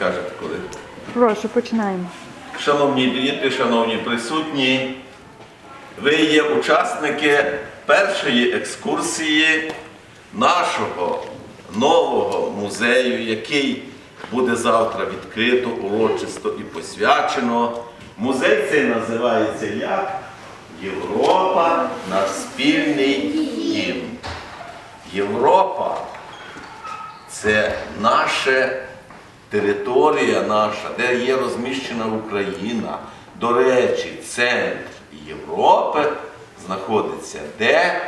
скажете коли. Прошу, починаємо. Шановні діти, шановні присутні, ви є учасники першої екскурсії нашого нового музею, який буде завтра відкрито, урочисто і посвячено. Музей цей називається як Європа, наш спільний дім. Європа це наша територія наша, де є розміщена Україна. До речі, центр Європи знаходиться де?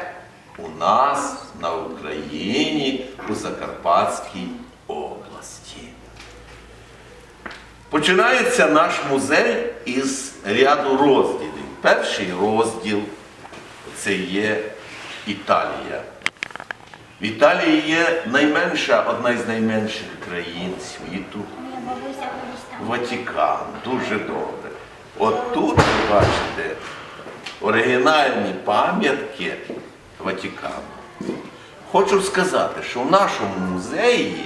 У нас на Україні, у Закарпатській області. Починається наш музей із ряду розділів. Перший розділ це є Італія. В Італії є найменша, одна із найменших країн світу. Ватикан. Дуже добре. От тут ви бачите оригінальні пам'ятки Ватикану. Хочу сказати, що в нашому музеї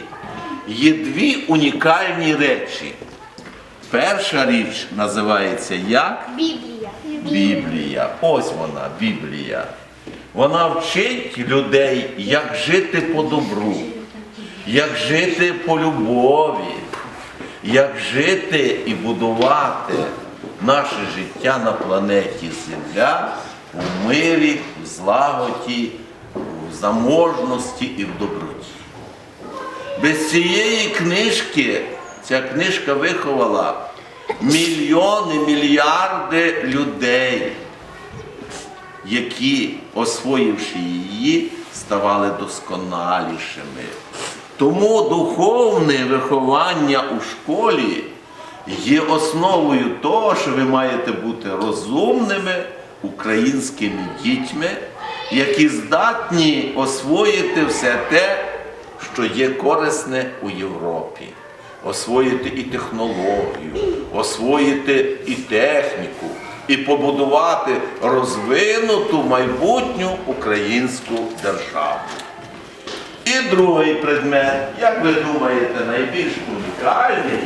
є дві унікальні речі. Перша річ називається як? Біблія. Біблія. Ось вона, Біблія. Вона вчить людей, як жити по добру, як жити по любові, як жити і будувати наше життя на планеті Земля у мирі, в злагоді, в заможності і в доброті. Без цієї книжки ця книжка виховала мільйони, мільярди людей, які, освоївши її, ставали досконалішими. Тому духовне виховання у школі є основою того, що ви маєте бути розумними українськими дітьми, які здатні освоїти все те, що є корисне у Європі. Освоїти і технологію, освоїти і техніку, і побудувати розвинуту майбутню українську державу. І другий предмет, як ви думаєте, найбільш унікальний,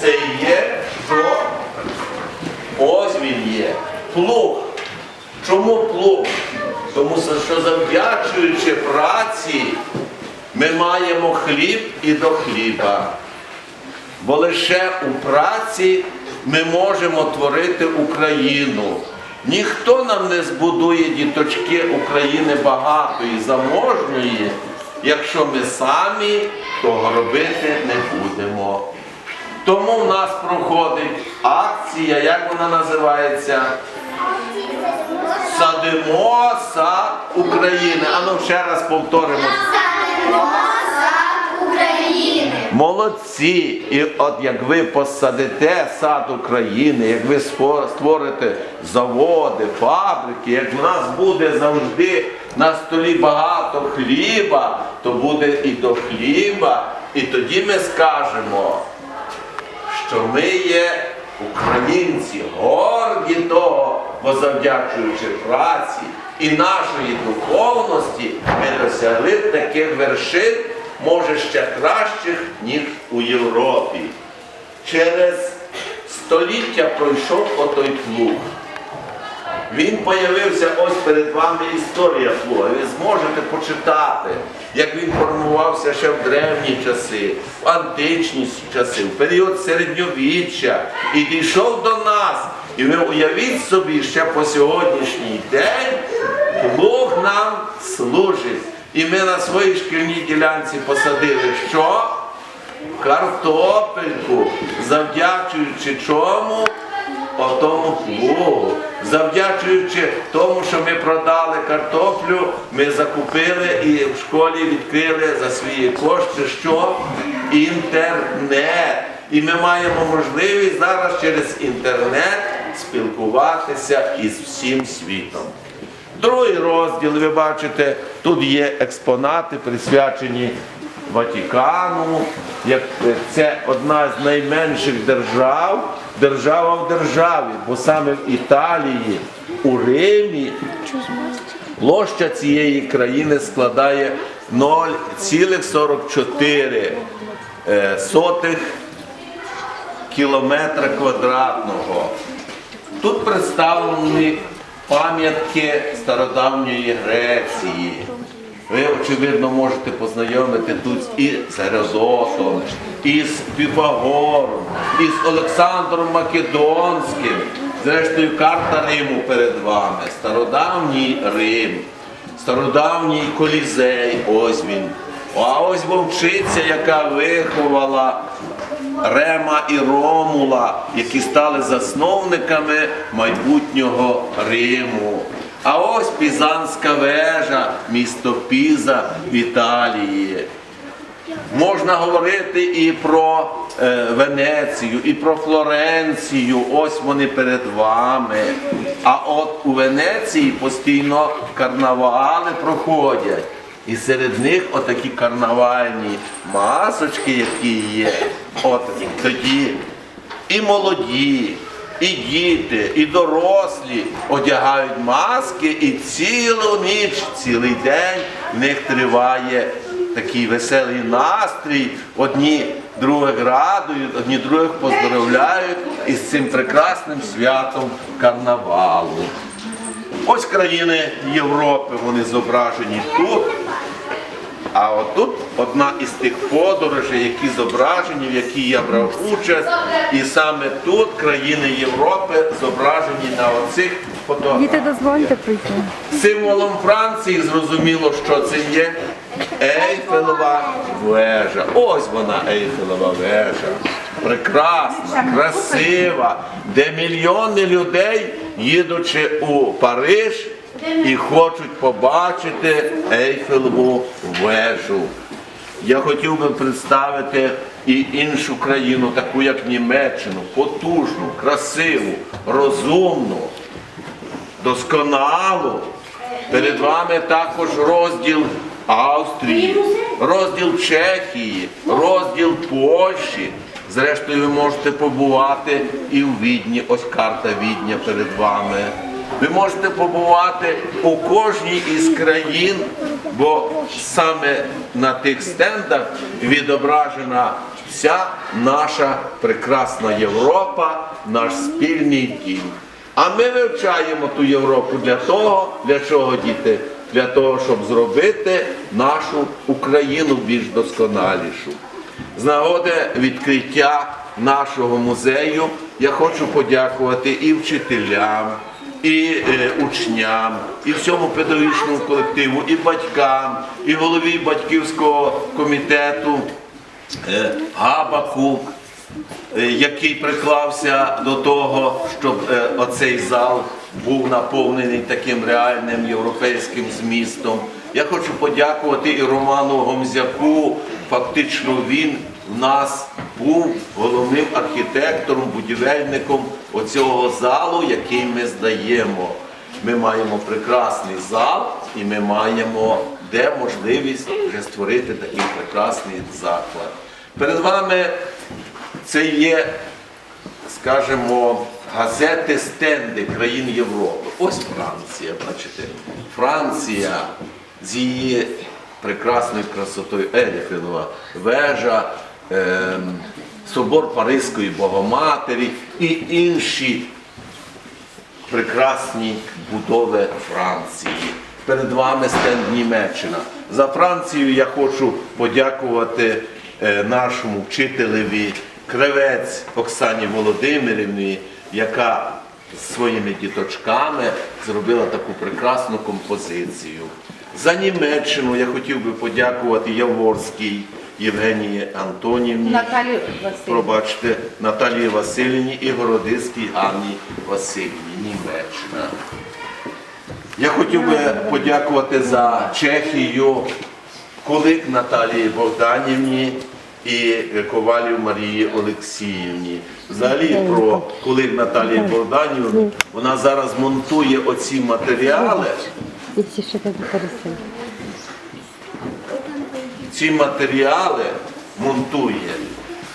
це є що? Ось він є. Плуг. Чому плуг? Тому що завдячуючи праці, ми маємо хліб і до хліба. Бо лише у праці ми можемо творити Україну. Ніхто нам не збудує діточки України багатої, заможної, якщо ми самі того робити не будемо. Тому в нас проходить акція, як вона називається? Садимо сад України. Ану ще раз повторимо. Садимо сад. Молодці! І от як ви посадите сад України, як ви створите заводи, фабрики, як в нас буде завжди на столі багато хліба, то буде і до хліба, і тоді ми скажемо, що ми є українці, горді того, бо завдячуючи праці і нашої духовності, ми досягли таких вершин, може ще кращих, ніж у Європі. Через століття пройшов отой плуг. Він появився ось перед вами історія плуга. Ви зможете почитати, як він формувався ще в древні часи, в античні часи, в період середньовіччя і дійшов до нас. І ви уявіть собі, ще по сьогоднішній день плуг нам служить. І ми на своїй шкільній ділянці посадили що? Картопельку, завдячуючи чому? Отому плугу. Завдячуючи тому, що ми продали картоплю, ми закупили і в школі відкрили за свої кошти що? Інтернет. І ми маємо можливість зараз через інтернет спілкуватися із всім світом. Другий розділ, ви бачите, тут є експонати, присвячені Ватикану. Як це одна з найменших держав, держава в державі, бо саме в Італії, у Римі площа цієї країни складає 0,44 е, сотих кілометра квадратного. Тут представлені пам'ятки стародавньої Греції. Ви, очевидно, можете познайомити тут і з Геродотом, і з Піфагором, і з Олександром Македонським. Зрештою, карта Риму перед вами. Стародавній Рим, стародавній Колізей, ось він. А ось вовчиця, яка виховала Рема і Ромула, які стали засновниками майбутнього Риму. А ось Пізанська вежа, місто Піза в Італії. Можна говорити і про е, Венецію, і про Флоренцію. Ось вони перед вами. А от у Венеції постійно карнавали проходять. І серед них отакі карнавальні масочки, які є. От тоді і молоді, і діти, і дорослі одягають маски, і цілу ніч, цілий день в них триває такий веселий настрій. Одні других радують, одні других поздоровляють із цим прекрасним святом карнавалу. Ось країни Європи, вони зображені тут. А отут одна із тих подорожей, які зображені, в якій я брав участь, і саме тут країни Європи зображені на оцих фотографіях. Символом Франції зрозуміло, що це є Ейфелева вежа. Ось вона Ейфелева вежа. Прекрасна, красива, де мільйони людей, їдучи у Париж, і хочуть побачити Ейфелеву вежу. Я хотів би представити і іншу країну, таку як Німеччину, потужну, красиву, розумну досконалу. Перед вами також розділ Австрії, розділ Чехії, розділ Польщі. Зрештою, ви можете побувати і в Відні. Ось карта Відня перед вами. Ви можете побувати у кожній із країн, бо саме на тих стендах відображена вся наша прекрасна Європа, наш спільний дім. А ми вивчаємо ту Європу для того, для чого діти? Для того, щоб зробити нашу Україну більш досконалішу. З нагоди відкриття нашого музею я хочу подякувати і вчителям, і е, учням, і всьому педагогічному колективу, і батькам, і голові батьківського комітету е, Габаку, е, який приклався до того, щоб оцей зал був наповнений таким реальним європейським змістом. Я хочу подякувати і Роману Гомзяку. Фактично він в нас був головним архітектором, будівельником оцього залу, який ми здаємо. Ми маємо прекрасний зал і ми маємо де можливість вже створити такий прекрасний заклад. Перед вами це є, скажімо, газети стенди країн Європи. Ось Франція, бачите. Франція з її прекрасною красотою Еліфінова вежа, ем, собор Паризької Богоматері і інші прекрасні будови Франції. Перед вами стенд Німеччина. За Францію я хочу подякувати е, нашому вчителеві Кривець Оксані Володимирівні, яка з своїми діточками зробила таку прекрасну композицію. За Німеччину я хотів би подякувати Яворській Євгенії Антонівні. Наталі Пробачте, Наталії Васильівні і Городиській Анні Васильівні, Німеччина. Я хотів би подякувати за Чехію Кулик Наталії Богданівні і Ковалів Марії Олексіївні. Взагалі про Кулик Наталії Богданівну вона зараз монтує оці матеріали. І всі ще так пересиль. Ці матеріали монтує.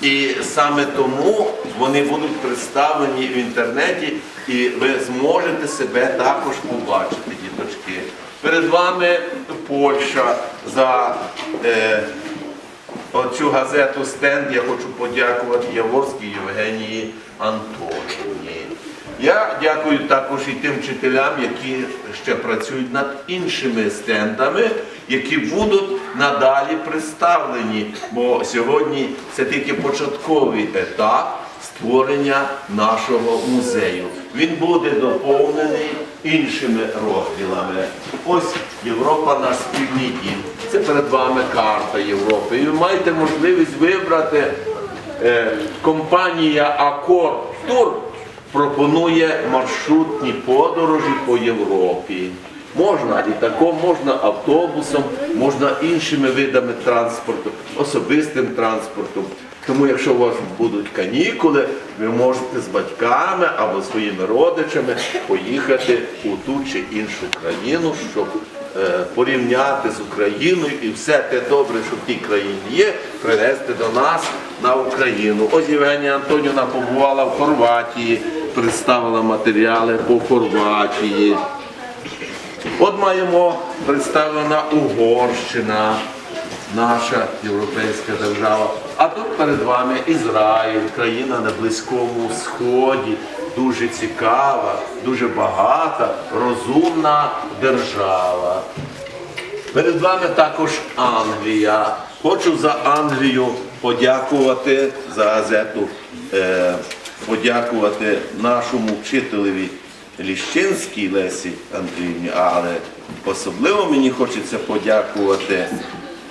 І саме тому вони будуть представлені в інтернеті, і ви зможете себе також побачити, діточки. Перед вами Польща за е, оцю газету стенд я хочу подякувати Яворській Євгенії Антонівні. Я дякую також і тим вчителям, які ще працюють над іншими стендами, які будуть надалі представлені. Бо сьогодні це тільки початковий етап створення нашого музею. Він буде доповнений іншими розділами. Ось Європа на спільний дім. Це перед вами карта Європи. І ви маєте можливість вибрати е, компанія Акор Тур пропонує маршрутні подорожі по Європі. Можна літаком, можна автобусом, можна іншими видами транспорту, особистим транспортом. Тому, якщо у вас будуть канікули, ви можете з батьками або своїми родичами поїхати у ту чи іншу країну, щоб е, порівняти з Україною і все те добре, що в тій країні є, принести до нас на Україну. Ось Євгенія Антонівна побувала в Хорватії, представила матеріали по Хорватії. От маємо представлена Угорщина, наша європейська держава. А тут перед вами Ізраїль, країна на Близькому Сході, дуже цікава, дуже багата, розумна держава. Перед вами також Англія. Хочу за Англію подякувати за газету, е, подякувати нашому вчителеві Ліщинській Лесі Андріївні, але особливо мені хочеться подякувати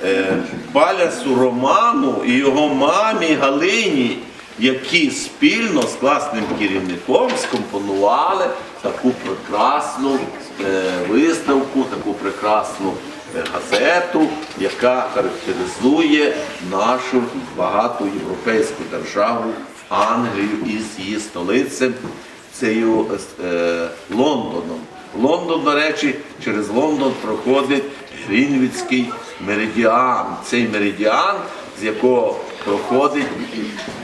е, Балясу Роману і його мамі Галині, які спільно з класним керівником скомпонували таку прекрасну е, виставку, таку прекрасну е, газету, яка характеризує нашу багату європейську державу Англію із її столицем, цією е, Лондоном. Лондон, до речі, через Лондон проходить Грінвіцький меридіан. Цей меридіан, з якого проходить,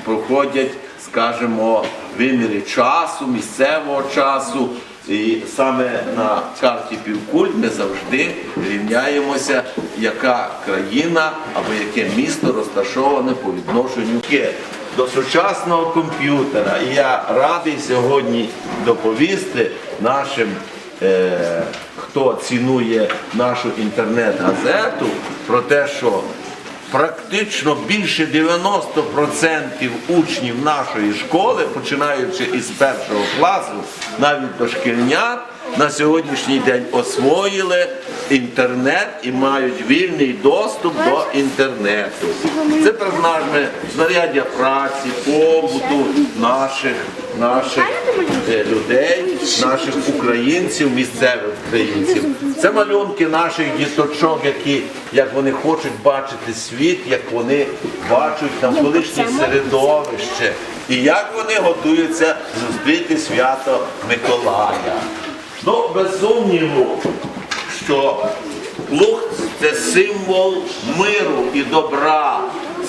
проходять, скажімо, виміри часу, місцевого часу. І саме на карті півкуль ми завжди рівняємося, яка країна або яке місто розташоване по відношенню до сучасного комп'ютера. І я радий сьогодні доповісти нашим, е, хто цінує нашу інтернет-газету, про те, що практично більше 90% учнів нашої школи, починаючи із першого класу, навіть дошкільнят, на сьогоднішній день освоїли інтернет і мають вільний доступ до інтернету. Це призначне знаряддя праці, побуту наших, наших е, людей, наших українців, місцевих українців. Це малюнки наших діточок, які як вони хочуть бачити світ, як вони бачать навколишнє середовище, і як вони готуються зустріти свято Миколая. Ну, без сумніву, що плуг це символ миру і добра,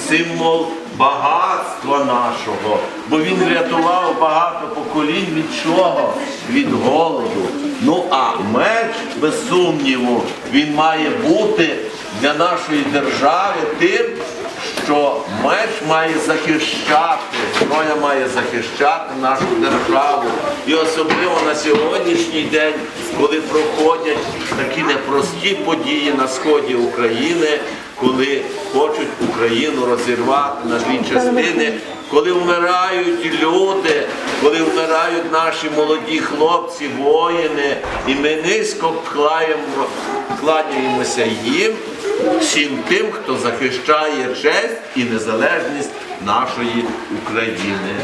символ багатства нашого, бо він врятував багато поколінь від чого? Від голоду. Ну а меч, без сумніву, він має бути для нашої держави тим, що меч має захищати, зброя має захищати нашу державу. І особливо на сьогоднішній день, коли проходять такі непрості події на сході України, коли хочуть Україну розірвати на дві частини, коли вмирають люди, коли вмирають наші молоді хлопці, воїни, і ми низько клаємо, кланяємося їм, всім тим, хто захищає честь і незалежність нашої України.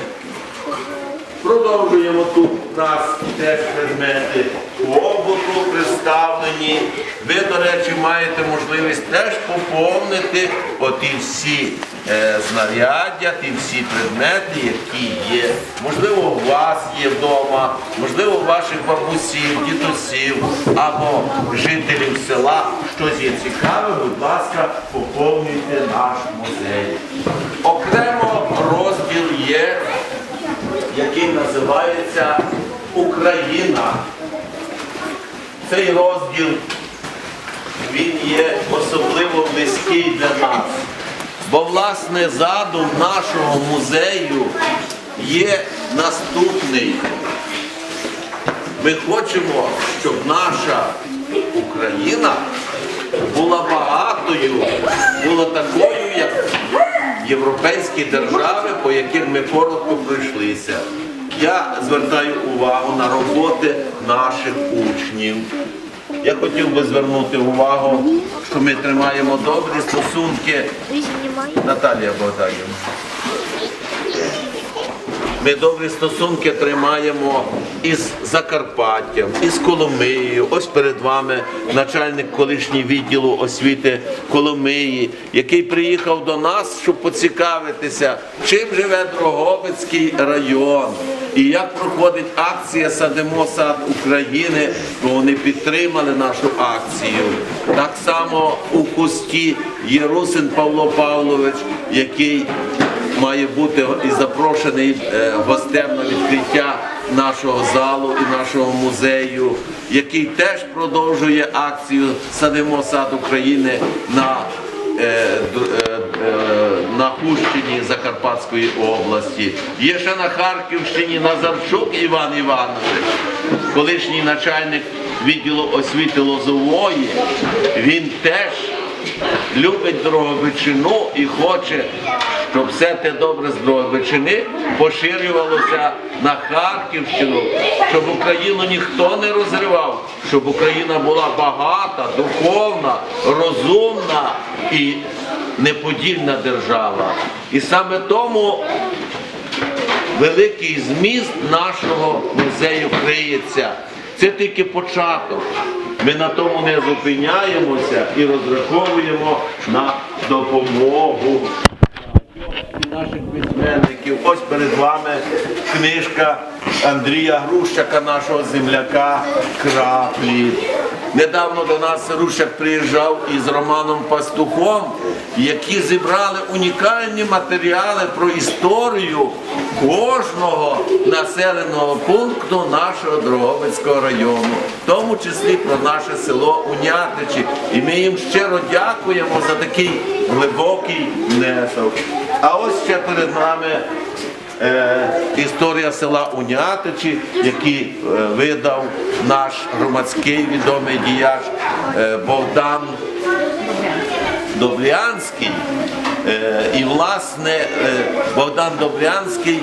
Продовжуємо тут нас теж предмети побуту представлені. Ви, до речі, маєте можливість теж поповнити оті всі е, знаряддя, ті всі предмети, які є. Можливо, у вас є вдома, можливо, у ваших бабусів, дідусів або жителів села. Щось є цікаве, будь ласка, поповнюйте наш музей. Окремо розділ є який називається Україна. Цей розділ він є особливо близький для нас. Бо власне задум нашого музею є наступний. Ми хочемо, щоб наша Україна була багатою, була такою, як європейські держави, по яких ми коротко пройшлися. Я звертаю увагу на роботи наших учнів. Я хотів би звернути увагу, що ми тримаємо добрі стосунки. Наталія Богданівна. Ми добрі стосунки тримаємо із Закарпаттям, із Коломиєю. Ось перед вами начальник колишній відділу освіти Коломиї, який приїхав до нас, щоб поцікавитися, чим живе Дрогобицький район і як проходить акція Садимо сад України, бо вони підтримали нашу акцію. Так само у кусті є Русин Павло Павлович, який має бути і запрошений е, гостем на відкриття нашого залу і нашого музею, який теж продовжує акцію Садимо сад України на, е, е, на Хущині Закарпатської області. Є ще на Харківщині Назарчук Іван Іванович, колишній начальник відділу освіти Лозової. Він теж любить Дрогобичину і хоче, щоб все те добре з Дрогобичини поширювалося на Харківщину, щоб Україну ніхто не розривав, щоб Україна була багата, духовна, розумна і неподільна держава. І саме тому великий зміст нашого музею криється. Це тільки початок. Ми на тому не зупиняємося і розраховуємо на допомогу наших письменників. Ось перед вами книжка Андрія Грущака, нашого земляка Краплі. Недавно до нас Рущак приїжджав із Романом Пастухом, які зібрали унікальні матеріали про історію кожного населеного пункту нашого Дрогобицького району, в тому числі про наше село Унятичі. І ми їм щиро дякуємо за такий глибокий внесок. А ось ще перед нами історія села Унятичі, який е, видав наш громадський відомий діяч е, Богдан Добрянський. Е, І власне е, Богдан Добрянський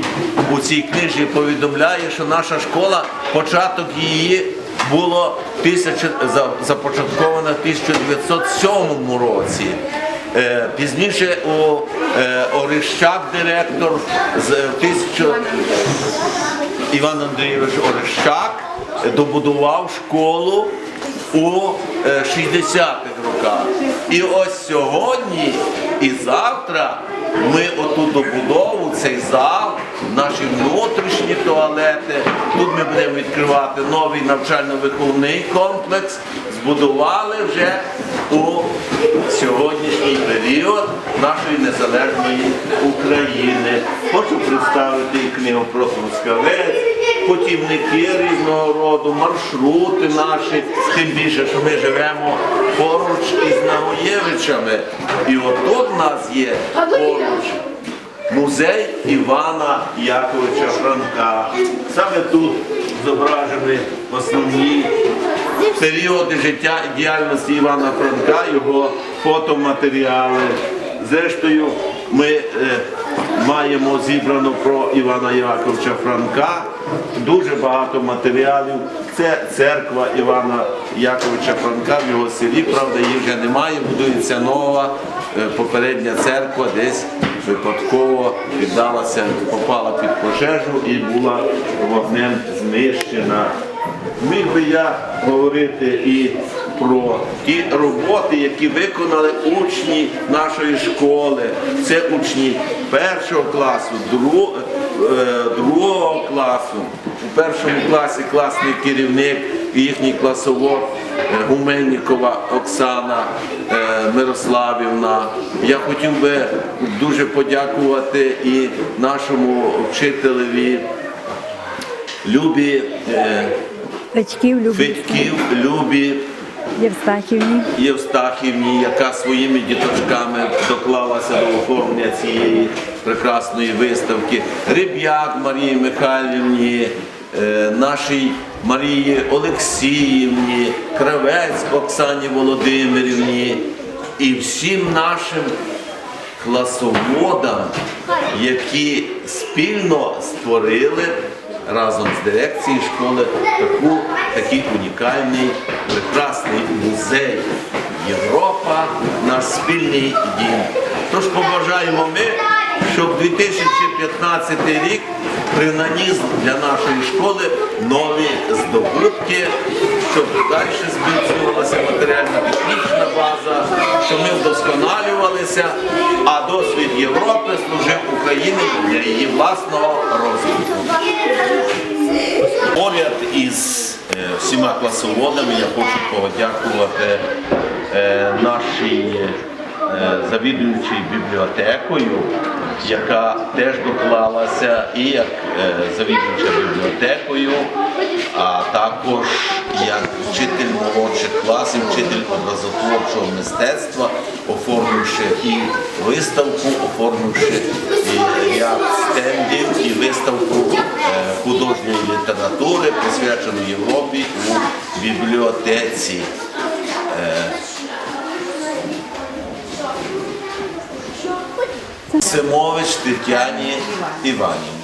у цій книжі повідомляє, що наша школа, початок її було започатковано в 1907 році. Е, Пізніше у е, Орищак директор з е, 1000 Іван Андрійович Орещак добудував школу у е, 60-х роках. І ось сьогодні і завтра ми оту добудову, цей зал, наші внутрішні туалети. Тут ми будемо відкривати новий навчально-виховний комплекс. Збудували вже у сьогоднішній період нашої незалежної України. Хочу представити книгу про Трускавець, путівники різного роду, маршрути наші, тим більше, що ми живемо поруч із Намоєвичами. І отут в нас є поруч музей Івана Яковича Франка. Саме тут зображені основні періоди життя і діяльності Івана Франка, його фотоматеріали. Зрештою, ми е, маємо зібрано про Івана Яковича Франка дуже багато матеріалів. Це церква Івана Яковича Франка в його селі. Правда, її вже немає, будується нова е, попередня церква десь випадково піддалася, попала під пожежу і була вогнем знищена. Міг би я говорити і про ті роботи, які виконали учні нашої школи. Це учні першого класу, е, другого класу. Першому класі класний керівник і їхній класовод е, Гуменнікова Оксана е, Мирославівна. Я хотів би дуже подякувати і нашому вчителеві Любі. е, люблять. Федьків, Любі, Євстахівні. Євстахівні, яка своїми діточками доклалася до оформлення цієї прекрасної виставки, Риб'як Марії Михайлівні, нашій Марії Олексіївні, Кравець Оксані Володимирівні і всім нашим класоводам, які спільно створили разом з дирекцією школи таку, такий унікальний, прекрасний музей. Європа наш спільний дім. Тож побажаємо ми, щоб 2015 рік принаніс для нашої школи нові здобутки, щоб далі збільшувалася матеріально-технічна база, щоб ми вдосконалювалися, а досвід Європи служив Україні для її власного розвитку. Поряд із е, всіма класоводами я хочу подякувати е, нашій е, бібліотекою, яка теж доклалася і як е, завідуюча бібліотекою, а також як вчитель молодших класів, вчитель образотворчого мистецтва, оформивши і виставку, оформивши і ряд стендів і виставку е, художньої літератури, присвячену Європі у бібліотеці. Семович Тетяні Іванівні.